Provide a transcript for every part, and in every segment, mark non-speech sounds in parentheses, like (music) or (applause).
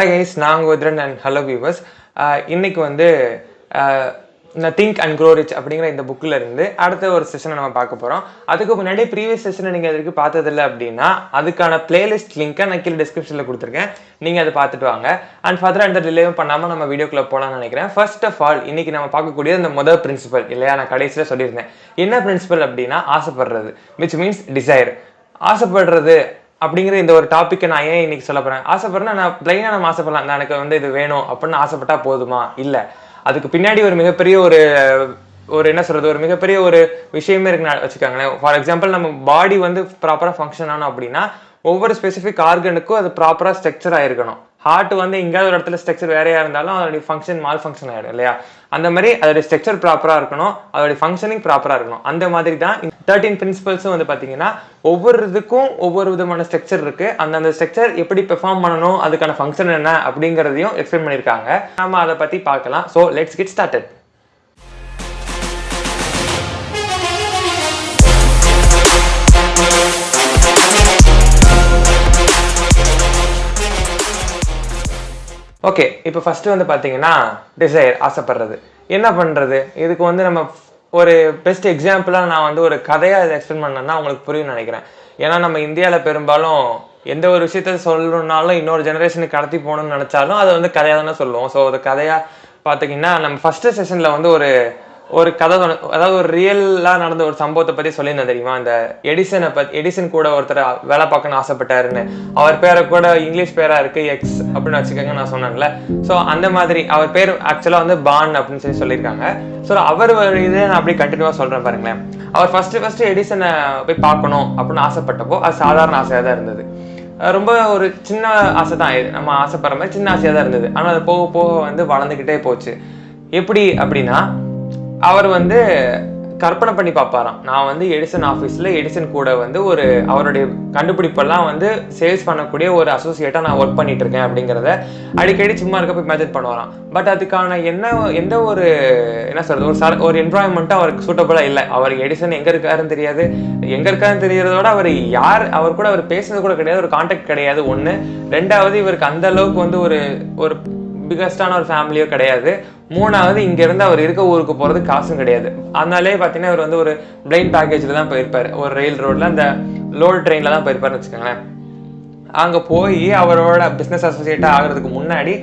Hi guys நாங்கள் கோத்ரன் and hello viewers இன்னைக்கு வந்து இந்த திங்க் அண்ட் க்ரோ ரிச் அப்படிங்கிற இந்த புக்கில் இருந்து அடுத்த ஒரு செஷனை நம்ம பார்க்க போகிறோம் அதுக்கு முன்னாடி ப்ரீவியஸ் செஷனை நீங்கள் அதுக்கு பார்த்ததில்ல அப்படின்னா அதுக்கான பிளேலிஸ்ட் லிங்க்கை நான் கீழே டிஸ்கிரிப்ஷனில் கொடுத்துருக்கேன். நீங்கள் அதை பார்த்துட்டு வாங்க. அண்ட் ஃபர்தர் அந்த டிலேவும் பண்ணாமல் நம்ம வீடியோக்குள்ளே போகலாம்னு நினைக்கிறேன். ஃபர்ஸ்ட் ஆஃப் ஆல் இன்னைக்கு நம்ம பார்க்கக்கூடிய அந்த முதல் பிரின்சிபல் இல்லையா? நான் கடைசியில் சொல்லியிருந்தேன். என்ன பிரின்சிபல் அப்படின்னா ஆசைப்படுறது விச் மீன்ஸ் டிசைர் ஆசைப்படுறது அப்படிங்கிற இந்த ஒரு டாப்பிக்கை நான் ஏன் இன்னைக்கு சொல்ல போறேன்? ஆசைப்படுறேன்னா நான் பிளைனாக நம்ம ஆசைப்படலாம். எனக்கு வந்து இது வேணும் அப்படின்னு ஆசைப்பட்டா போதுமா? இல்லை. அதுக்கு பின்னாடி ஒரு மிகப்பெரிய ஒரு ஒரு என்ன சொல்றது? ஒரு மிகப்பெரிய ஒரு விஷயமே இருக்குன்னு வச்சுக்கோங்களேன். ஃபார் எக்ஸாம்பிள் நம்ம பாடி வந்து ப்ராப்பராக ஃபங்க்ஷன் ஆனோம் அப்படின்னா ஒவ்வொரு ஸ்பெசிஃபிக் ஆர்கனுக்கும் அது ப்ராப்பராக ஸ்ட்ரக்சர் ஆயிருக்கணும் ஹார்ட் வந்து எங்கேயாவது ஒரு இடத்துல ஸ்ட்ரக்சர் வேறையா இருந்தாலும் அதோடைய ஃபங்க்ஷன் மால் ஃபங்க்ஷன் ஆயிடும் இல்லையா? அந்த மாதிரி அதோடைய ஸ்ட்ரக்சர் ப்ராப்பராக இருக்கணும் அதோடைய ஃபங்க்ஷனிங் ப்ராப்பராக இருக்கணும். அந்த மாதிரி தான் தேர்ட்டீன் பிரின்சிபல்ஸும் வந்து பார்த்தீங்கன்னா ஒவ்வொரு இதுக்கும் ஒவ்வொரு விதமான ஸ்ட்ரக்சர் இருக்கு. அந்தந்த ஸ்ட்ரக்சர் எப்படி பெர்ஃபார்ம் பண்ணணும் அதுக்கான ஃபங்க்ஷன் என்ன அப்படிங்கிறதையும் எக்ஸ்பிளைன் பண்ணியிருக்காங்க. நம்ம அதை பற்றி பார்க்கலாம். So let's get started okay இப்போ ஃபஸ்ட்டு வந்து பார்த்தீங்கன்னா டிசைர் ஆசைப்படுறது. என்ன பண்ணுறது இதுக்கு வந்து நம்ம ஒரு பெஸ்ட் எக்ஸாம்பிளாக நான் வந்து ஒரு கதையாக இதை எக்ஸ்பிளைன் பண்ணேன்னா உங்களுக்கு புரியும் நினைக்கிறேன். ஏன்னா நம்ம இந்தியாவில் பெரும்பாலும் எந்த ஒரு விஷயத்த சொல்லணுன்னாலும் இன்னொரு ஜெனரேஷனுக்கு கடத்தி போகணும்னு நினச்சாலும் அதை வந்து கதையாக தானே சொல்லுவோம். ஸோ அது கதையாக பார்த்தீங்கன்னா நம்ம ஃபஸ்ட்டு செஷனில் வந்து ஒரு ஒரு கதை சொன்ன- அதாவது ஒரு ரியலாக நடந்த ஒரு சம்பவத்தை பற்றி சொல்லியிருந்தேன் தெரியுமா? அந்த எடிசனை பத்தி எடிசன் கூட ஒருத்தர் வேலை பார்க்கணும்னு ஆசைப்பட்டாருன்னு. அவர் பேரை கூட இங்கிலீஷ் பேரா இருக்கு எக்ஸ் அப்படின்னு வச்சுக்கோங்க நான் சொன்னேன்ல. ஸோ அந்த மாதிரி அவர் பேர் ஆக்சுவலாக வந்து பான் அப்படின்னு சொல்லி சொல்லியிருக்காங்க. ஸோ அவர் இதை நான் அப்படியே கண்டினியூவாக சொல்கிறேன் பாருங்களேன். அவர் ஃபர்ஸ்ட் ஃபர்ஸ்ட் எடிசனை போய் பார்க்கணும் அப்படின்னு ஆசைப்பட்டப்போ அது சாதாரண ஆசையாக தான் இருந்தது. ரொம்ப ஒரு சின்ன ஆசை தான். இது நம்ம ஆசைப்படுற மாதிரி சின்ன ஆசையாக தான் இருந்தது. ஆனால் அது போக போக வந்து வளர்ந்துக்கிட்டே போச்சு. எப்படி அப்படின்னா அவர் வந்து கற்பனை பண்ணி பார்ப்பாராம். நான் வந்து எடிசன் ஆஃபீஸில் எடிசன் கூட வந்து ஒரு அவருடைய கண்டுபிடிப்பெல்லாம் வந்து சேல்ஸ் பண்ணக்கூடிய ஒரு அசோசியேட்டாக நான் ஒர்க் பண்ணிட்டு இருக்கேன் அப்படிங்கிறத அடிக்கடி சும்மா இருக்க போய் இமேஜின் பண்ணுவாராம். பட் அதுக்கான என்ன எந்த ஒரு என்ன சொல்றது ஒரு சார் ஒரு என்வாயன்மெண்ட்டும் அவருக்கு சூட்டபுளாக இல்லை. அவர் எடிசன் எங்கே இருக்காருன்னு தெரியாது. எங்கே இருக்காருன்னு தெரியறதோட அவர் யார் அவர் கூட அவர் பேசுனது கூட கிடையாது. ஒரு கான்டாக்ட் கிடையாது. ஒன்று ரெண்டாவது இவருக்கு அந்த அளவுக்கு வந்து ஒரு ஒரு பிகஸ்டான ஒரு ஃபேமிலியோ கிடையாது. மூணாவது இங்கேருந்து அவர் இருக்க ஊருக்கு போறது காசும் கிடையாது. அதனாலே பார்த்தீங்கன்னா இவர் வந்து ஒரு பிளைன் பேக்கேஜில் தான் போயிருப்பாரு. ஒரு ரயில் ரோட்ல அந்த லோடு ட்ரெயினில் தான் போயிருப்பாருன்னு வச்சுக்கோங்களேன். அங்கே போய் அவரோட பிஸ்னஸ் அசோசியேட்டாக ஆகிறதுக்கு முன்னாடி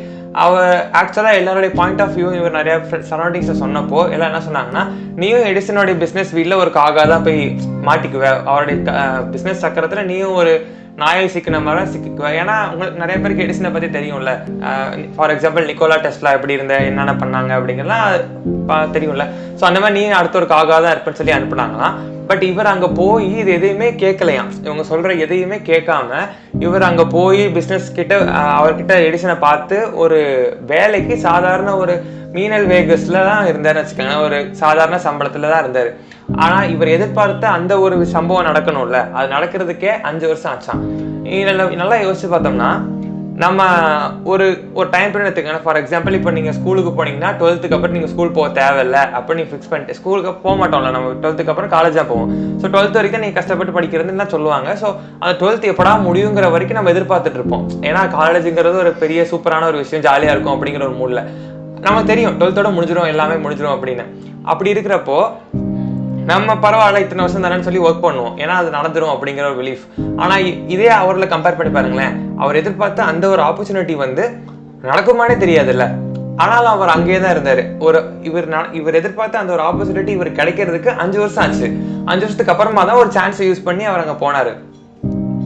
அவர் ஆக்சுவலாக எல்லாருடைய பாயிண்ட் ஆஃப் வியூ இவர் நிறைய சரௌண்டிங்ஸை சொன்னப்போ எல்லாம் என்ன சொன்னாங்கன்னா நீயும் எடிசனுடைய பிஸ்னஸ் வீட்டில் ஒரு காகா தான் போய் மாட்டிக்குவ. அவருடைய பிஸ்னஸ் சக்கரத்தில் நீயும் ஒரு நாயை சிக்கின மாதிரி தான் ஏன்னா உங்களுக்கு நிறைய பேருக்கு எடிசனை பற்றி தெரியும்ல. ஃபார் எக்ஸாம்பிள் நிக்கோலா டெஸ்ட்லாம் எப்படி இருந்த என்னென்ன பண்ணாங்க அப்படிங்கிறலாம் பா- தெரியும்ல. ஸோ அந்த மாதிரி நீ அடுத்த ஒரு காகா தான் இருப்பேன்னு சொல்லி அனுப்புனாங்களாம் பட் இவர் அங்க போய் இது எதையுமே கேட்கலையாம். இவங்க சொல்ற எதையுமே கேட்காம இவர் அங்க போய் பிசினஸ் கிட்ட அவர்கிட்ட எடிசனை பார்த்து ஒரு வேலைக்கு சாதாரண ஒரு மீனல் வேகஸில் தான் இருந்தாருன்னு வச்சுக்கோங்க ஒரு சாதாரண சம்பளத்தில் தான் இருந்தாரு. ஆனா இவர் எதிர்பார்த்த அந்த ஒரு சம்பவம் நடக்கணும்ல. அது நடக்கிறதுக்கே அஞ்சு வருஷம் ஆச்சான் நல்லா யோசிச்சு பார்த்தோம்னா நம்ம ஒரு ஒரு டைம் பீரியட் எடுத்துக்கணும் ஃபார் எக்ஸாம்பிள் இப்போ நீங்கள் ஸ்கூலுக்கு போனீங்கன்னா டுவெல்த்துக்கு அப்புறம் நீங்கள் ஸ்கூல் போக தேவையில்ல. அப்போ நீ ஃபிக்ஸ் பண்ணிட்டு ஸ்கூலுக்கு போக மாட்டோம்ல நம்ம டுவெல்த்துக்கு அப்புறம் காலேஜாக போவோம். ஸோ டுவெல்த் வரைக்கும் நீங்கள் கஷ்டப்பட்டு படிக்கிறதுன்னு தான் சொல்லுவாங்க. ஸோ அந்த டுவெல்த் எப்படா முடியுங்கிற வரைக்கும் நம்ம எதிர்பார்த்துட்டு இருப்போம். ஏன்னா காலேஜுங்கிறது ஒரு பெரிய சூப்பரான ஒரு விஷயம் ஜாலியாக இருக்கும் அப்படிங்கிற ஒரு மூடில் நமக்கு தெரியும் டுவெல்த்தோட முடிஞ்சிடும் எல்லாமே முடிஞ்சிடும் அப்படின்னு. அப்படி இருக்கிறப்போ நம்ம பரவாயில்ல இத்தனை வருஷம் தானேன்னு சொல்லி ஒர்க் பண்ணுவோம். ஏன்னா அது நடந்துடும் அப்படிங்கிற ஒரு பிலீஃப் ஆனால் இதே அவரில் கம்பேர் பண்ணி பாருங்களேன். அவர் எதிர்பார்த்த அந்த ஒரு ஆப்பர்ச்சுனிட்டி வந்து நடக்குமானே தெரியாதுல்ல. ஆனாலும் அவர் அங்கேயே தான் இருந்தாரு. ஒரு இவர் ந- இவர் எதிர்பார்த்த அந்த ஒரு ஆப்பர்ச்சுனிட்டி இவர் கிடைக்கிறதுக்கு அஞ்சு வருஷம் ஆச்சு. அஞ்சு வருஷத்துக்கு அப்புறமா தான் ஒரு சான்ஸை யூஸ் பண்ணி அவர் அங்க போனாரு.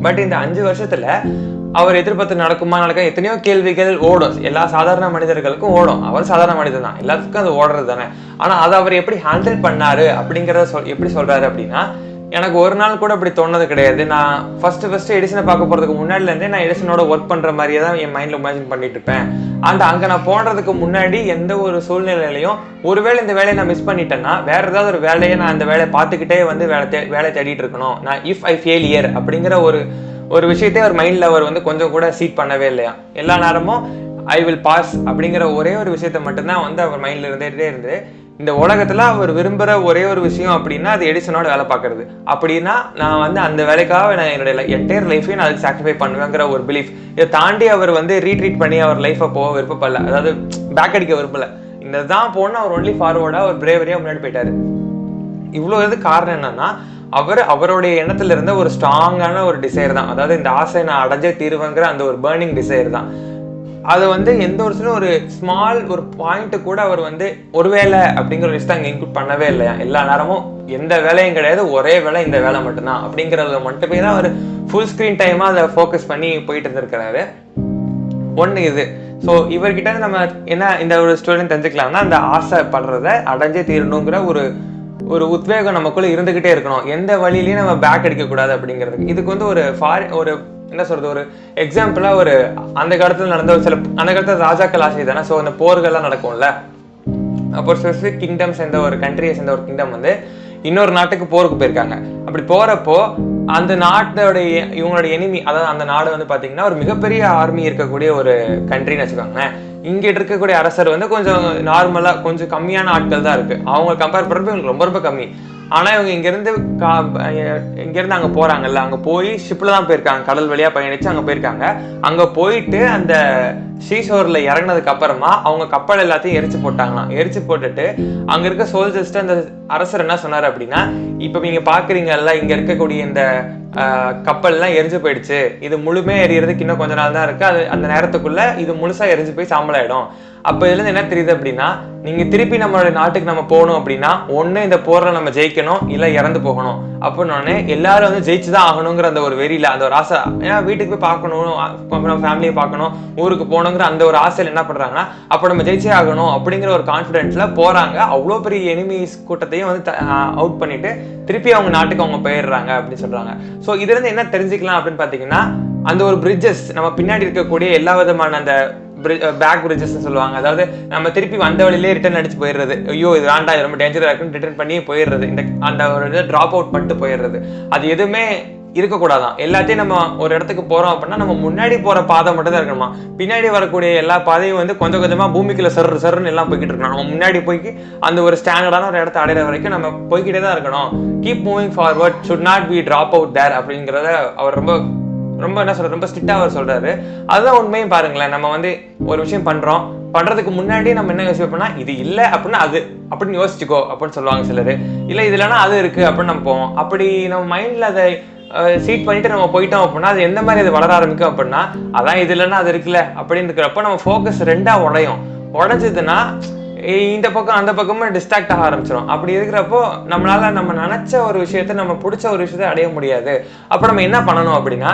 பட் இந்த அஞ்சு வருஷத்துல அவர் எதிர்பார்த்து நடக்குமா நடக்க எத்தனையோ கேள்விகள் ஓடும். எல்லா சாதாரண மனிதர்களுக்கும் ஓடும். அவர் சாதாரண மனிதன் தான். எல்லாத்துக்கும் அது ஓடுறது தானே. ஆனா அதை அவர் எப்படி ஹேண்டில் பண்ணாரு அப்படிங்கிறத சொல் எப்படி சொல்றாரு அப்படின்னா எனக்கு ஒரு நாள் கூட அப்படி தோணது கிடையாது. நான் ஃபர்ஸ்ட் ஃபர்ஸ்ட் எடிசனை பார்க்க போறதுக்கு முன்னாடிலேருந்தே நான் எடிசனோட ஒர்க் பண்ற மாதிரியே தான் என் மைண்ட்ல இமேஜின் பண்ணிட்டு இருப்பேன். அந்த அங்க நான் போனதுக்கு முன்னாடி எந்த ஒரு சூழ்நிலையிலையும் ஒருவேளை இந்த வேலையை நான் மிஸ் பண்ணிட்டேன்னா வேற ஏதாவது ஒரு வேலையை நான் அந்த வேலையை பார்த்துக்கிட்டே வந்து வேலை தே வேலை தேடிட்டு இருக்கணும். நான் இஃப் ஐ ஃபெயிலியர் அப்படிங்கிற ஒரு ஒரு விஷயத்தை அவர் மைண்ட்ல அவர் வந்து கொஞ்சம் கூட சீட் பண்ணவே இல்லையா? எல்லா நேரமும் ஐ வில் பாஸ் அப்படிங்கிற ஒரே ஒரு விஷயத்த மட்டும்தான் வந்து அவர் மைண்ட்ல இருந்துகிட்டே இருந்து இந்த உலகத்துல அவர் விரும்புற ஒரே ஒரு விஷயம் அப்படின்னா அது எடிசனோட வேலை பார்க்கறது. அப்படின்னா நான் வந்து அந்த வேலைக்காக நான் என்னுடைய என்டையர் லைஃபையும் நான் அதுக்கு சாக்ரிஃபை பண்ணுவேங்கிற ஒரு பிலீஃப் இதை தாண்டி அவர் வந்து ரீட்ரீட் பண்ணி அவர் லைஃப்பை போக விருப்பப்படல. அதாவது பேக் அடிக்க விரும்பல. இந்த தான் போன அவர் ஒன்லி ஃபார்வர்டா அவர் பிரேவரியா முன்னாடி போயிட்டாரு. இவ்வளோ இது காரணம் என்னன்னா அவர் அவருடைய எண்ணத்துல இருந்த ஒரு ஸ்ட்ராங்கான ஒரு டிசைர் தான். அதாவது இந்த ஆசை நான் அடைஞ்சே தீருவேங்கிற அந்த ஒரு பேர்னிங் டிசைர் தான். அது வந்து எந்த ஒரு சின்ன ஒரு ஸ்மால் ஒரு பாயிண்ட் கூட அவர் வந்து ஒருவேளை அப்படிங்கிற ஒரு விஷயத்தை அங்கே இன்க்ளூட் பண்ணவே இல்லையா? எல்லா நேரமும் எந்த வேலையும் கிடையாது ஒரே வேலை இந்த வேலை மட்டும்தான் அப்படிங்கிறத மட்டுமே தான் அவர் ஃபுல் ஸ்க்ரீன் டைமாக அதை ஃபோக்கஸ் பண்ணி போயிட்டு இருந்திருக்கிறாரு. ஒன்று இது. ஸோ இவர்கிட்ட நம்ம என்ன இந்த ஒரு ஸ்டூடெண்ட் தெரிஞ்சுக்கலாம்னா அந்த ஆசைப்படுறத அடைஞ்சே தீரணுங்கிற ஒரு ஒரு உத்வேகம் நமக்குள்ள இருந்துகிட்டே இருக்கணும். எந்த வழியிலையும் நம்ம பேக் அடிக்கக்கூடாது அப்படிங்கிறதுக்கு. இதுக்கு வந்து ஒரு ஃபாரி ஒரு என்ன சொல்றது ஒரு எக்ஸாம்பிளா ஒரு அந்த காலத்துல நடந்த ஒரு சில அந்த காலத்துல ராஜாக்கள் ஆசை தானே? ஸோ அந்த போர்கள்லாம் நடக்கும்ல. அப்போ ஸ்பெசிஃபிக் கிங்டம் சேர்ந்த ஒரு கண்ட்ரியை சேர்ந்த ஒரு கிங்டம் வந்து இன்னொரு நாட்டுக்கு போருக்கு போயிருக்காங்க. அப்படி போறப்போ அந்த நாட்டோட இவங்களோட எனிமி அதாவது அந்த நாடு வந்து பாத்தீங்கன்னா ஒரு மிகப்பெரிய ஆர்மி இருக்கக்கூடிய ஒரு கண்ட்ரின்னு வச்சுக்கோங்களேன். இங்க இருக்கக்கூடிய அரசர் வந்து கொஞ்சம் நார்மலா கொஞ்சம் கம்மியான ஆட்கள் தான் இருக்கு. அவங்க கம்பேர் பண்றப்ப இவங்களுக்கு ரொம்ப ரொம்ப கம்மி. ஆனால் இவங்க இங்கேருந்து கா இங்கேருந்து அங்கே போகிறாங்கல்ல போறாங்கல்ல போய் ஷிப்பில் தான் போயிருக்காங்க. கடல் வழியா பயணிச்சு அங்கே போயிருக்காங்க. அங்கே போயிட்டு அந்த சீஷோர்ல இறங்குனதுக்கு அப்புறமா அவங்க கப்பல் எல்லாத்தையும் எரிச்சு போட்டாங்களாம். எரிச்சு போட்டுட்டு அங்கே இருக்க சோல்ஜர்ஸ்ட்டு அந்த அரசர் என்ன சொன்னார் அப்படின்னா இப்போ நீங்கள் பார்க்குறீங்கல்ல இங்கே இருக்கக்கூடிய இந்த கப்பல்லாம் எரிஞ்சு போயிடுச்சு. இது முழுமே எரியறதுக்கு இன்னும் கொஞ்ச நாள் தான் இருக்கு. அது அந்த நேரத்துக்குள்ளே இது முழுசா எரிஞ்சு போய் சாம்பலாயிடும். அப்போ இதுலேருந்து என்ன தெரியுது அப்படின்னா நீங்க திருப்பி நம்மளுடைய நாட்டுக்கு நம்ம போகணும் அப்படின்னா ஒன்று இந்த போர்ல நம்ம ஜெயிக்கணும் இல்ல இறந்து போகணும். அப்படின்னு எல்லாரும் வந்து ஜெயிச்சுதான் ஆகணுங்கிற அந்த ஒரு வெறியில அந்த ஒரு ஆசை. ஏன்னா வீட்டுக்கு போய் பார்க்கணும் அப்புறம் ஃபேமிலியை பார்க்கணும் ஊருக்கு போகணுங்கிற அந்த ஒரு ஆசையில் என்ன பண்றாங்கன்னா அப்ப நம்ம ஜெயிச்சே ஆகணும் அப்படிங்கிற ஒரு கான்ஃபிடென்ஸில் போறாங்க. அவ்வளோ பெரிய எனிமீஸ் கூட்டத்தையும் வந்து அவுட் பண்ணிட்டு திருப்பி அவங்க நாட்டுக்கு அவங்க போயிடுறாங்க அப்படின்னு சொல்றாங்க. ஸோ இதுல இருந்து என்ன தெரிஞ்சுக்கலாம் அப்படின்னு பாத்தீங்கன்னா அந்த ஒரு பிரிட்ஜஸ் நம்ம பின்னாடி இருக்கக்கூடிய எல்லா விதமான அந்த பேக் பிரிட்ஜஸ்ன்னு uh, சொல்லுவாங்க. அதாவது நம்ம திருப்பி வந்த வழியிலே ரிட்டர்ன் அடிச்சு போயிடுறது. ஐயோ இது வேண்டாம் இது ரொம்ப டேஞ்சராக இருக்குன்னு ரிட்டர்ன் பண்ணி போயிடுறது. இந்த அந்த ஒரு இதை ட்ராப் அவுட் பண்ணிட்டு போயிடுறது. அது எதுவுமே இருக்கக்கூடாதான். எல்லாத்தையும் நம்ம ஒரு இடத்துக்கு போகிறோம் அப்படின்னா நம்ம முன்னாடி போகிற பாதை மட்டும் தான் இருக்கணுமா? பின்னாடி வரக்கூடிய எல்லா பாதையும் வந்து கொஞ்சம் கொஞ்சமாக பூமிக்குள்ள சரு சருன்னு எல்லாம் போய்கிட்டு இருக்கணும். நம்ம முன்னாடி போய் அந்த ஒரு ஸ்டாண்டர்டான ஒரு இடத்த அடைகிற வரைக்கும் நம்ம போய்கிட்டே தான் இருக்கணும். Keep moving forward should not be drop out there அப்படிங்கிறத அவர் ரொம்ப ரொம்ப என்ன சொல்ற ரொம்ப ஸ்ட்ரிக்டா அவர் சொல்றாரு. அதுதான் உண்மையும் பாருங்களேன். நம்ம வந்து ஒரு விஷயம் பண்றோம். பண்றதுக்கு முன்னாடி நம்ம என்ன யோசிப்போம்னா இது இல்ல அப்படின்னா அது அப்படின்னு யோசிச்சுக்கோ அப்படின்னு சொல்லுவாங்க சிலர். இல்ல இது இல்லைன்னா அது இருக்கு அப்படின்னு நம்ம போவோம். அப்படி நம்ம மைண்ட்ல அதை சீட் பண்ணிட்டு நம்ம போயிட்டோம் அப்படின்னா அது எந்த மாதிரி அது வளர ஆரம்பிக்கும் அப்படின்னா அதான் இது இல்லைன்னா அது இருக்குல்ல அப்படின்னு இருக்கிறப்ப நம்ம ஃபோக்கஸ் ரெண்டா உடையும். உடஞ்சதுன்னா இந்த பக்கம் அந்த பக்கமும் டிஸ்ட்ராக்ட் ஆக ஆரம்பிச்சிடும் அப்படி இருக்கிறப்போ நம்மளால நம்ம நினைச்ச ஒரு விஷயத்த நம்ம பிடிச்ச ஒரு விஷயத்த அடைய முடியாது. அப்ப நம்ம என்ன பண்ணணும் அப்படின்னா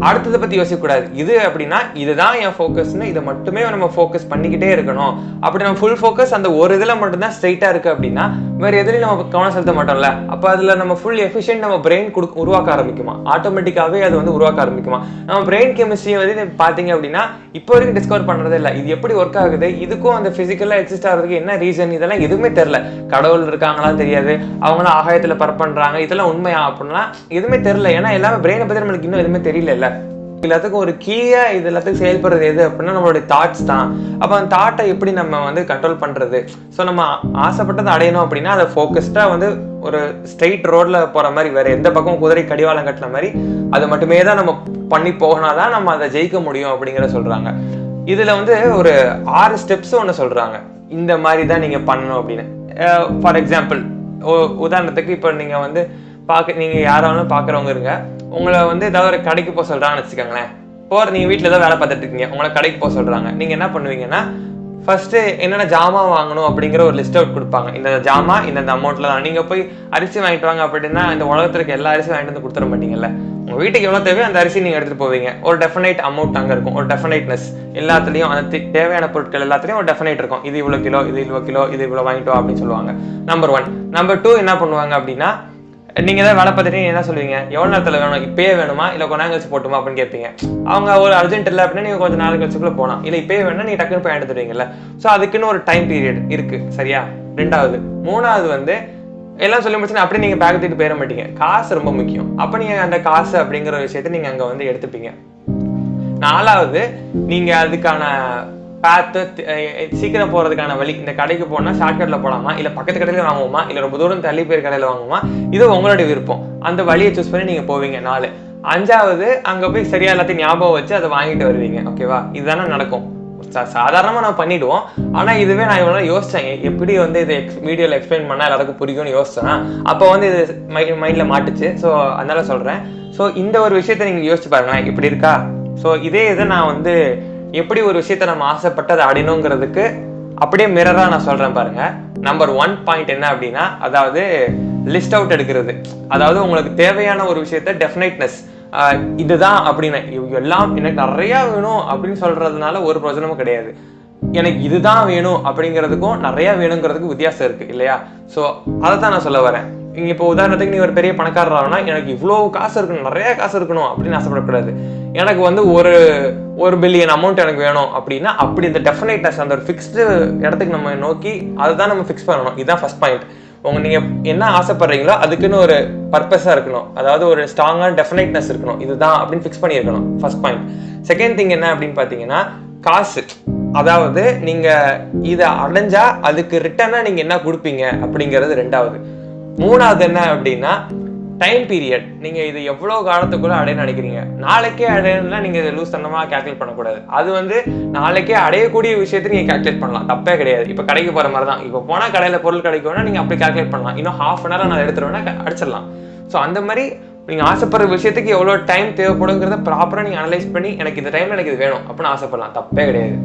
அடுத்ததை பத்தி யோசிக்க கூடாது இது அப்படின்னா இதுதான் என் ஃபோக்கஸ்னு இதை மட்டுமே நம்ம ஃபோக்கஸ் பண்ணிக்கிட்டே இருக்கணும். அப்படி நம்ம ஃபுல் ஃபோக்கஸ் அந்த ஒரு இதுல மட்டும்தான் ஸ்ட்ரைட்டாக இருக்கு அப்படின்னா வேற எதுலையும் நம்ம கவனம் செலுத்த மாட்டோம்ல. அப்ப அதுல நம்ம ஃபுல் எஃபிஷியன்ட் நம்ம பிரெயின் கொடுக்க உருவாக்க ஆரம்பிக்குமா? ஆட்டோமேட்டிக்காவே அது வந்து உருவாக்க ஆரம்பிக்குமா? நம்ம பிரெயின் கெமிஸ்ட்ரியை வந்து பார்த்தீங்க பாத்தீங்க அப்படின்னா இப்போ வரைக்கும் டிஸ்கவர் பண்ணுறதே இல்லை. இது எப்படி ஒர்க் ஆகுது? இதுக்கும் அந்த பிசிக்கலா எக்ஸிஸ்ட் ஆகிறதுக்கு என்ன ரீசன் இதெல்லாம் எதுவுமே தெரியல. கடவுள் இருக்காங்களா தெரியாது. அவங்களாம் ஆகாயத்துல பரப்பண்றாங்க இதெல்லாம் உண்மையா அப்படின்னா எதுவுமே தெரியல. ஏன்னா எல்லாமே பிரெயினை பத்தி நம்மளுக்கு இன்னும் எதுவுமே தெரியல எல்லாத்துக்கும் ஒரு கீயா இது எல்லாத்துக்கும் செயல்படுறது எது அப்படின்னா நம்மளுடைய தாட்ஸ் தான். அப்போ அந்த தாட்டை எப்படி நம்ம வந்து கண்ட்ரோல் பண்றது? ஸோ நம்ம ஆசைப்பட்டதை அடையணும் அப்படின்னா அதை ஃபோக்கஸ்டா வந்து ஒரு ஸ்ட்ரெயிட் ரோட்ல போற மாதிரி வேற எந்த பக்கம் குதிரை கடிவாளம் கட்டின மாதிரி அது மட்டுமே தான் நம்ம பண்ணி போகினாதான் நம்ம அதை ஜெயிக்க முடியும் அப்படிங்கிற சொல்றாங்க. இதுல வந்து ஒரு ஆறு ஸ்டெப்ஸ் ஒன்று சொல்றாங்க. இந்த மாதிரி தான் நீங்க பண்ணணும் அப்படின்னு. ஃபார் எக்ஸாம்பிள் உதாரணத்துக்கு இப்போ நீங்க வந்து பார்க்க நீங்கள் யாராலும் பார்க்குறவங்க இருங்க. உங்களை வந்து ஏதாவது ஒரு கடைக்கு போக சொல்கிறான்னு வச்சுக்கோங்களேன். போகிற நீங்கள் வீட்டில் ஏதாவது வேலை பார்த்துட்டு இருக்கீங்க. உங்களை கடைக்கு போக சொல்கிறாங்க நீங்கள் என்ன பண்ணுவீங்கன்னா ஃபர்ஸ்ட்டு என்னென்ன ஜாமான் வாங்கணும் அப்படிங்கிற ஒரு லிஸ்ட் அவுட் கொடுப்பாங்க. இந்த ஜாமான் இந்த அமௌண்ட்டில் தான். நீங்கள் போய் அரிசி வாங்கிட்டு வாங்க அப்படின்னா இந்த உலகத்துல இருக்க எல்லா அரிசியும் வாங்கிட்டு வந்து கொடுத்துட மாட்டீங்கல்ல. உங்கள் வீட்டுக்கு எவ்வளோ தேவையோ அந்த அரிசி நீங்கள் எடுத்துகிட்டு போவீங்க. ஒரு டெஃபினைட் அமௌண்ட் அங்கே இருக்கும். ஒரு டெஃபினைட்னஸ் எல்லாத்துலேயும் அந்த தேவையான பொருட்கள் எல்லாத்துலேயும் ஒரு டெஃபினைட் இருக்கும். இது இவ்வளோ கிலோ இது இவ்வளோ கிலோ இது இவ்வளோ வாங்கிட்டோம் அப்படின்னு சொல்லுவாங்க. நம்பர் ஒன் நம்பர் டூ என்ன பண்ணுவாங்க அப்படின்னா நீங்க ஏதாவது வேலை பார்த்துட்டு நீங்க என்ன சொல்லுவீங்க? எவ்வளவு நேரத்துல வேணும்? இப்பயே வேணுமா? இல்ல கொஞ்ச நேரம் கழிச்சு போட்டுமா? அப்படின்னு கேட்பீங்க. அவங்க ஒரு அர்ஜென்ட் இல்லை அப்படின்னா நீங்க கொஞ்சம் நாள் கழிச்சுக்குள்ள போகலாம். இல்ல இப்பயே வேணும்னா நீங்க டக்குன்னு போய் எடுத்துருவீங்கல்ல சோ அதுக்குன்னு ஒரு டைம் பீரியட் இருக்கு. சரியா? ரெண்டாவது. மூணாவது வந்து எல்லாம் சொல்லி முடிச்சுன்னா அப்படியே நீங்க பேக் தூக்கிட்டு போயிட மாட்டீங்க. காசு ரொம்ப முக்கியம். அப்ப நீங்க அந்த காசு அப்படிங்கிற விஷயத்த நீங்க அங்க வந்து எடுத்துப்பீங்க. நாலாவது நீங்க அதுக்கான பார்த்து சீக்கிரம் போகிறதுக்கான வழி இந்த கடைக்கு போனால் ஷார்ட்கட்டில் போகலாமா இல்லை பக்கத்து கடையில் வாங்குவோமா? இல்லை ரொம்ப தூரம் தள்ளி போய் கடையில் வாங்குவோமா? இது உங்களுடைய விருப்பம். அந்த வழியை சூஸ் பண்ணி நீங்கள் போவீங்க நாலு. அஞ்சாவது அங்கே போய் சரியா எல்லாத்தையும் ஞாபகம் வச்சு அதை வாங்கிட்டு வருவீங்க ஓகேவா இதுதானே நடக்கும். சாதாரணமாக நான் பண்ணிடுவோம். ஆனால் இதுவே நான் இவ்வளோ யோசித்தேன் எப்படி வந்து இது எக்ஸ் வீடியோவில் எக்ஸ்பிளைன் பண்ணால் எல்லாருக்கும் புரியும்னு யோசிச்சேன் அப்போ வந்து இது மை மைண்டில் மாட்டுச்சு. ஸோ அதனால் சொல்கிறேன் ஸோ இந்த ஒரு விஷயத்தை நீங்கள் யோசிச்சு பாருங்களேன் இப்படி இருக்கா? ஸோ இதே இதை நான் வந்து எப்படி ஒரு விஷயத்த நம்ம ஆசைப்பட்டு அதை அடையணுங்கிறதுக்கு அப்படியே மிரராக நான் சொல்கிறேன் பாருங்கள் நம்பர் ஒன் பாயிண்ட் என்ன அப்படின்னா அதாவது லிஸ்ட் அவுட் எடுக்கிறது. அதாவது உங்களுக்கு தேவையான ஒரு விஷயத்த டெஃபினைட்னஸ் இதுதான் அப்படின்னு. எல்லாம் எனக்கு நிறையா வேணும் அப்படின்னு சொல்கிறதுனால ஒரு பிரயோஜனமும் கிடையாது. எனக்கு இதுதான் வேணும் அப்படிங்கிறதுக்கும் நிறையா வேணுங்கிறதுக்கும் வித்தியாசம் இருக்குது இல்லையா? ஸோ அதை தான் நான் சொல்ல வரேன். இப்போ உதாரணத்துக்கு நீ ஒரு பெரிய பணக்காரராகனா எனக்கு இவ்வளோ காசு இருக்கணும் நிறைய காசு இருக்கணும் அப்படின்னு ஆசைப்படக்கூடாது. எனக்கு வந்து ஒரு ஒரு பில்லியன் அமௌண்ட் எனக்கு வேணும் அப்படின்னா அப்படி இந்த டெஃபினைட்னஸ் அந்த ஒரு ஃபிக்ஸ்டு இடத்துக்கு நம்ம நோக்கி அதுதான் நம்ம ஃபிக்ஸ் பண்ணணும். இதுதான் ஃபர்ஸ்ட் பாயிண்ட் உங்க நீங்க என்ன ஆசைப்படுறீங்களோ அதுக்குன்னு ஒரு பர்பஸா இருக்கணும். அதாவது ஒரு ஸ்ட்ராங்கான டெஃபினைட்னஸ் இருக்கணும். இதுதான் அப்படின்னு ஃபிக்ஸ் பண்ணியிருக்கணும். ஃபர்ஸ்ட் பாயிண்ட் செகண்ட் திங் என்ன அப்படின்னு பார்த்தீங்கன்னா காசு. அதாவது நீங்க இதை அடைஞ்சா அதுக்கு ரிட்டர்னா நீங்க என்ன கொடுப்பீங்க அப்படிங்கிறது ரெண்டாவது. மூணாவது என்ன அப்படின்னா டைம் பீரியட் நீங்க இது எவ்வளவு காலத்துக்குள்ள அடைய நினைக்கிறீங்க? நாளைக்கே அடையணும்னா நீங்க இதை லூஸ் தனமா கேல்குலேட் பண்ணக்கூடாது. அது வந்து நாளைக்கே அடையக்கூடிய விஷயத்தை நீங்க கேல்குலேட் பண்ணலாம். தப்பே கிடையாது. இப்ப கடைக்கு போற மாதிரி தான் இப்போ போனா கடையில பொருள் கிடைக்கும்னா நீங்க அப்படி கேல்குலேட் பண்ணலாம். இன்னும் ஹாஃப் அன் ஹவர் நான் எடுத்துருவேன்னா அடிச்சிடலாம். ஸோ அந்த மாதிரி நீங்க ஆசைப்படுற விஷயத்துக்கு எவ்வளவு டைம் தேவைப்படுங்கிறத ப்ராப்பரா நீங்க அனலைஸ் பண்ணி எனக்கு இந்த டைம்ல எனக்கு இது வேணும் அப்படின்னு ஆசைப்படலாம். தப்பே கிடையாது.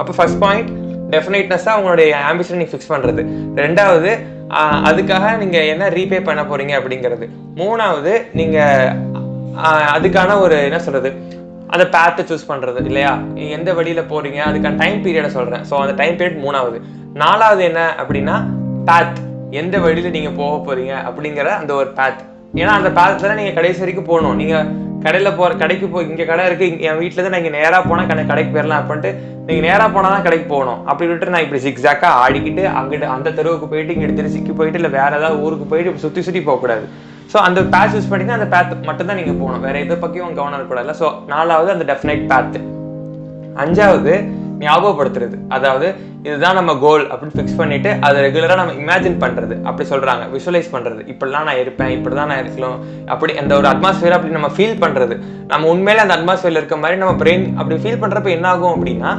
அப்போ ஃபர்ஸ்ட் பாயிண்ட் டெஃபினைட்னஸாக உங்களுடைய ஆம்பிஷன் நீங்கள் ஃபிக்ஸ் பண்ணுறது ரெண்டாவது அதுக்காக நீங்கள் என்ன ரீபே பண்ண போகிறீங்க அப்படிங்கிறது. மூணாவது நீங்கள் அதுக்கான ஒரு என்ன சொல்கிறது அந்த பேத்தை சூஸ் பண்ணுறது இல்லையா? நீங்க எந்த வழியில் போகிறீங்க அதுக்கான டைம் பீரியடை சொல்கிறேன் ஸோ அந்த டைம் பீரியட் மூணாவது. நாலாவது என்ன அப்படின்னா பேத் எந்த வழியில் நீங்கள் போக போகிறீங்க அப்படிங்கிற அந்த ஒரு பேத் ஏன்னா அந்த பேத்தில் நீங்கள் கடைசி வரைக்கும் போகணும். நீங்கள் கடையில் போகிற கடைக்கு போய் இங்கே கடை இருக்குது இங்கே என் வீட்டில் தான் நான் இங்கே நேராக போனால் கடை கடைக்கு போயிடலாம் அப்படின்ட்டு நீங்கள் நேராக போனால் தான் கடைக்கு போகணும். அப்படி விட்டு நான் இப்படி சிக்ஸாக்காக ஆடிக்கிட்டு அங்கிட்டு அந்த தெருவுக்கு போயிட்டு இங்கிட்டு திருச்சிக்கு போயிட்டு இல்லை வேறு ஏதாவது ஊருக்கு போயிட்டு சுற்றி சுற்றி போகக்கூடாது ஸோ அந்த பேத் யூஸ் பண்ணிங்கன்னா அந்த பேத் மட்டும் தான் நீங்கள் போகணும். வேறு எதை பற்றியும் கவனம் இருக்கக்கூடாது ஸோ நாலாவது அந்த டெஃபினைட் பேத்து அஞ்சாவது ஞாபகப்படுத்துறது. அதாவது இதுதான் நம்ம கோல் அப்படின்னு ஃபிக்ஸ் பண்ணிட்டு அதை ரெகுலராக நம்ம இமேஜின் பண்ணுறது அப்படி சொல்கிறாங்க விஷுவலைஸ் பண்ணுறது இப்படிலாம் நான் இருப்பேன் இப்படிதான் நான் இருக்கணும். அப்படி அந்த ஒரு அட்மாஸ்ஃபியர் அப்படி நம்ம ஃபீல் பண்ணுறது நம்ம உண்மையிலே அந்த அட்மாஸ்ஃபியரில் இருக்க மாதிரி நம்ம பிரெயின் அப்படி ஃபீல் பண்ணுறப்ப என்ன ஆகும் அப்படின்னா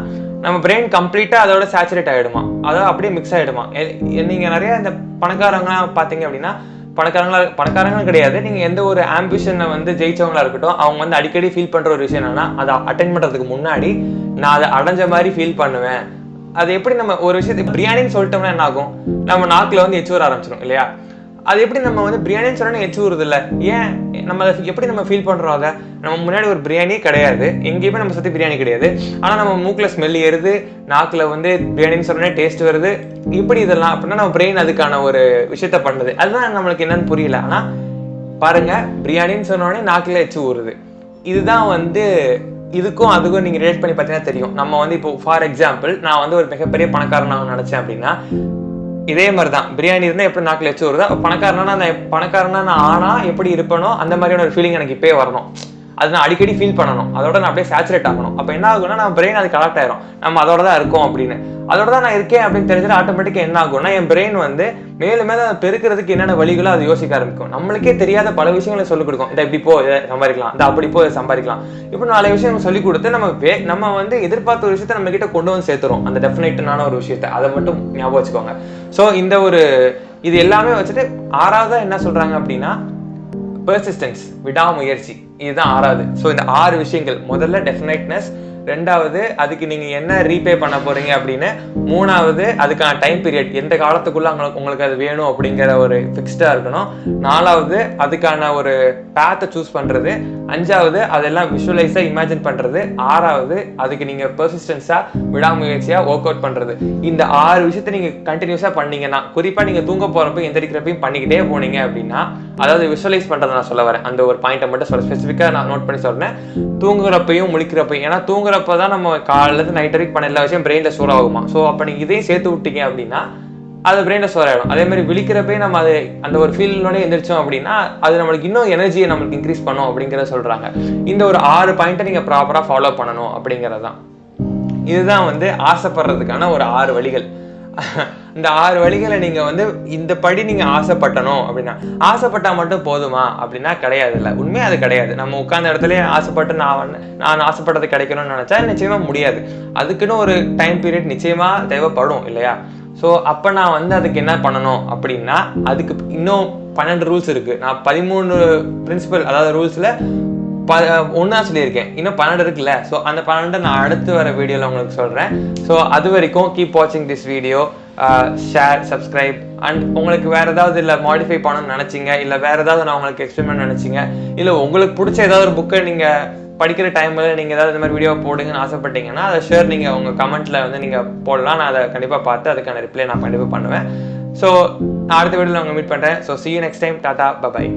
நம்ம பிரெயின் கம்ப்ளீட்டாக அதோட சேச்சுரேட் ஆகிடுமா அதாவது அப்படியே மிக்ஸ் ஆகிடுமா நீங்கள் நிறைய இந்த பணக்காரங்களாம் பார்த்தீங்க அப்படின்னா பணக்காரங்களா பணக்காரங்களும் கிடையாது. நீங்க எந்த ஒரு ஆம்பிஷனை வந்து ஜெயிச்சவங்களா இருக்கட்டும் அவங்க வந்து அடிக்கடி ஃபீல் பண்ற ஒரு விஷயம் என்னன்னா அதை அட்டன் பண்றதுக்கு முன்னாடி நான் அதை அடைஞ்ச மாதிரி ஃபீல் பண்ணுவேன். அது எப்படி நம்ம ஒரு விஷயத்தை பிரியாணின்னு சொல்லிட்டோம்னா என்ன ஆகும்? நம்ம நாக்குல வந்து எச்சு வர ஆரம்பிச்சிடும் இல்லையா? அது எப்படி நம்ம வந்து பிரியாணின்னு சொன்னா எச்சு வருது ஏன்? நம்ம அதை எப்படி நம்ம ஃபீல் பண்ணுறோம் அதை? நம்ம முன்னாடி ஒரு பிரியாணியே கிடையாது. எங்கேயுமே நம்ம சுற்றி பிரியாணி கிடையாது. ஆனால் நம்ம மூக்கில் ஸ்மெல் ஏறுது நாக்கில் வந்து பிரியாணின்னு சொன்னே டேஸ்ட் வருது. இப்படி இதெல்லாம் அப்படின்னா நம்ம பிரெயின் அதுக்கான ஒரு விஷயத்த பண்ணுது. அதுதான் நம்மளுக்கு என்னன்னு புரியல. ஆனால் பாருங்க பிரியாணின்னு சொன்னோடனே நாக்கில் எச்சு ஊறுது இதுதான் வந்து இதுக்கும் அதுக்கும் நீங்க ரிலேட் பண்ணி பார்த்தீங்கன்னா தெரியும். நம்ம வந்து இப்போ ஃபார் எக்ஸாம்பிள் நான் வந்து ஒரு மிகப்பெரிய பணக்காரன் நான் அப்படின்னா இதே மாதிரி தான் பிரியாணி இருந்தால் எப்படி நாக்கில் வச்சு வருதோ பணக்காரனா நான் பணக்காரனா நான் ஆனால் எப்படி இருப்பேனோ அந்த மாதிரியான ஒரு ஃபீலிங் எனக்கு இப்போயே வரணும். அதை நான் அடிக்கடி ஃபீல் பண்ணணும். அதோட நான் அப்படியே சேச்சுரேட் ஆகணும். அப்போ என்ன ஆகும்னா நம்ம பிரெயின் அதுக்கு கலெக்ட் ஆயிரும். நம்ம அதோட தான் இருக்கோம் அப்படின்னு. அதோட தான் நான் இருக்கேன் அப்படின்னு தெரிஞ்சுட்டு ஆட்டோமேட்டிக்காக என்ன ஆகும்னா என் பிரெயின் வந்து மேலும் மேலும் அதை பெருக்கிறதுக்கு என்னென்ன வழிகளோ அதை யோசிக்க ஆரம்பிக்கும். நம்மளுக்கே தெரியாத பல விஷயங்களை சொல்லிக் கொடுக்கும். இந்த இப்படி போ இதை சம்பாதிக்கலாம். இந்த அப்படி போ இதை சம்பாதிக்கலாம். இப்போ நாலு விஷயம் சொல்லி கொடுத்து நம்ம வே நம்ம வந்து எதிர்பார்த்த ஒரு விஷயத்தை நம்ம கிட்ட கொண்டு வந்து சேர்த்துறோம் அந்த டெஃபினைட்டான ஒரு விஷயத்தை. அதை மட்டும் ஞாபகம் வச்சுக்கோங்க. ஸோ இந்த ஒரு இது எல்லாமே வச்சுட்டு ஆறாவதாக என்ன சொல்கிறாங்க அப்படின்னா பெர்சிஸ்டன்ஸ் விடாமுயற்சி. இதுதான் ஆறாவது. ஸோ இந்த ஆறு விஷயங்கள். முதல்ல டெஃபினைட்னஸ் ரெண்டாவது அதுக்கு நீங்க என்ன ரீபே பண்ண போறீங்க அப்படின்னு மூணாவது அதுக்கான டைம் பீரியட் எந்த காலத்துக்குள்ள உங்களுக்கு உங்களுக்கு அது வேணும் அப்படிங்கிற ஒரு ஃபிக்ஸ்டா இருக்கணும். நாலாவது அதுக்கான ஒரு பேத்தை சூஸ் பண்றது. அஞ்சாவது அதெல்லாம் விஷுவலைஸாக இமேஜின் பண்ணுறது ஆறாவது அதுக்கு நீங்கள் பெர்சிஸ்டன்ஸா விடாமுயற்சியாக ஒர்க் அவுட் பண்ணுறது இந்த ஆறு விஷயத்தை நீங்கள் கண்டினியூஸாக பண்ணீங்கன்னா குறிப்பாக நீங்கள் தூங்க போகிறப்ப எந்திரிக்கிறப்பையும் பண்ணிக்கிட்டே போனீங்க அப்படின்னா அதாவது விஷுவலைஸ் பண்றதை நான் சொல்ல வரேன். அந்த ஒரு பாயிண்ட்டை மட்டும் சொல்ல ஸ்பெசிஃபிக்காக நான் நோட் பண்ணி சொல்கிறேன் தூங்குறப்பையும் முழிக்கிறப்பையும் ஏன்னா தூங்குறப்ப தான் நம்ம காலையில நைட் வரைக்கும் பண்ண எல்லா விஷயம் பிரெயினில் ஸ்டோர் ஆகுமா? ஸோ அப்போ நீங்கள் இதையும் சேர்த்து விட்டீங்க அப்படின்னா அது பிரெயினை ஸ்டோர் ஆயிடும். அதே மாதிரி விழிக்கிறப்பே நம்ம அது அந்த ஒரு ஃபீல்டோட எந்திரிச்சோம் அப்படின்னா அது நம்மளுக்கு இன்னும் எனர்ஜியை நம்மளுக்கு இன்க்ரீஸ் பண்ணும் அப்படிங்கிறத சொல்றாங்க. இந்த ஒரு ஆறு பாயிண்ட்டை நீங்க ப்ராப்பரா ஃபாலோ பண்ணணும் அப்படிங்கிறது தான். இதுதான் வந்து ஆசைப்படுறதுக்கான ஒரு ஆறு வழிகள். (laughs) இந்த ஆறு வழிகளை நீங்க வந்து இந்த படி நீங்க ஆசைப்பட்டணும் அப்படின்னா ஆசைப்பட்டா மட்டும் போதுமா அப்படின்னா கிடையாது இல்லை. உண்மையாக அது கிடையாது. நம்ம உட்கார்ந்த இடத்துல ஆசைப்பட்டு நான் வந்து நான் ஆசைப்பட்டது கிடைக்கணும்னு நினைச்சா நிச்சயமா முடியாது. அதுக்குன்னு ஒரு டைம் பீரியட் நிச்சயமா தேவைப்படும் இல்லையா? ஸோ அப்போ நான் வந்து அதுக்கு என்ன பண்ணணும் அப்படின்னா அதுக்கு இன்னும் பன்னெண்டு ரூல்ஸ் இருக்கு. நான் பதிமூணு பிரின்சிபல் அதாவது ரூல்ஸ்ல ப ஒன்றா சொல்லியிருக்கேன். இன்னும் பன்னெண்டு இருக்குல்ல? ஸோ அந்த பன்னெண்டை நான் அடுத்து வர வீடியோவில் உங்களுக்கு சொல்கிறேன் ஸோ அது வரைக்கும் கீப் வாட்சிங் this video share subscribe and உங்களுக்கு வேறு ஏதாவது இல்லை மாடிஃபை பண்ணணும்னு நினச்சிங்க இல்லை வேறு ஏதாவது நான் உங்களுக்கு எக்ஸ்பிளைன் நினச்சிங்க இல்லை உங்களுக்கு பிடிச்ச ஏதாவது ஒரு புக்கை நீங்கள் படிக்கிற டைமில் நீங்கள் ஏதாவது இந்த மாதிரி வீடியோ போடுங்கன்னு ஆசைப்பட்டீங்கன்னா அதை ஷேர் நீங்கள் உங்கள் கமெண்ட்டில் வந்து நீங்கள் போடலாம். நான் அதை கண்டிப்பாக பார்த்து அதுக்கான ரிப்ளை நான் கண்டிப்பாக பண்ணுவேன். ஸோ நான் அடுத்த வீடியோவில் உங்கள் மீட் பண்ணுறேன் so see next time time. Tata bye bye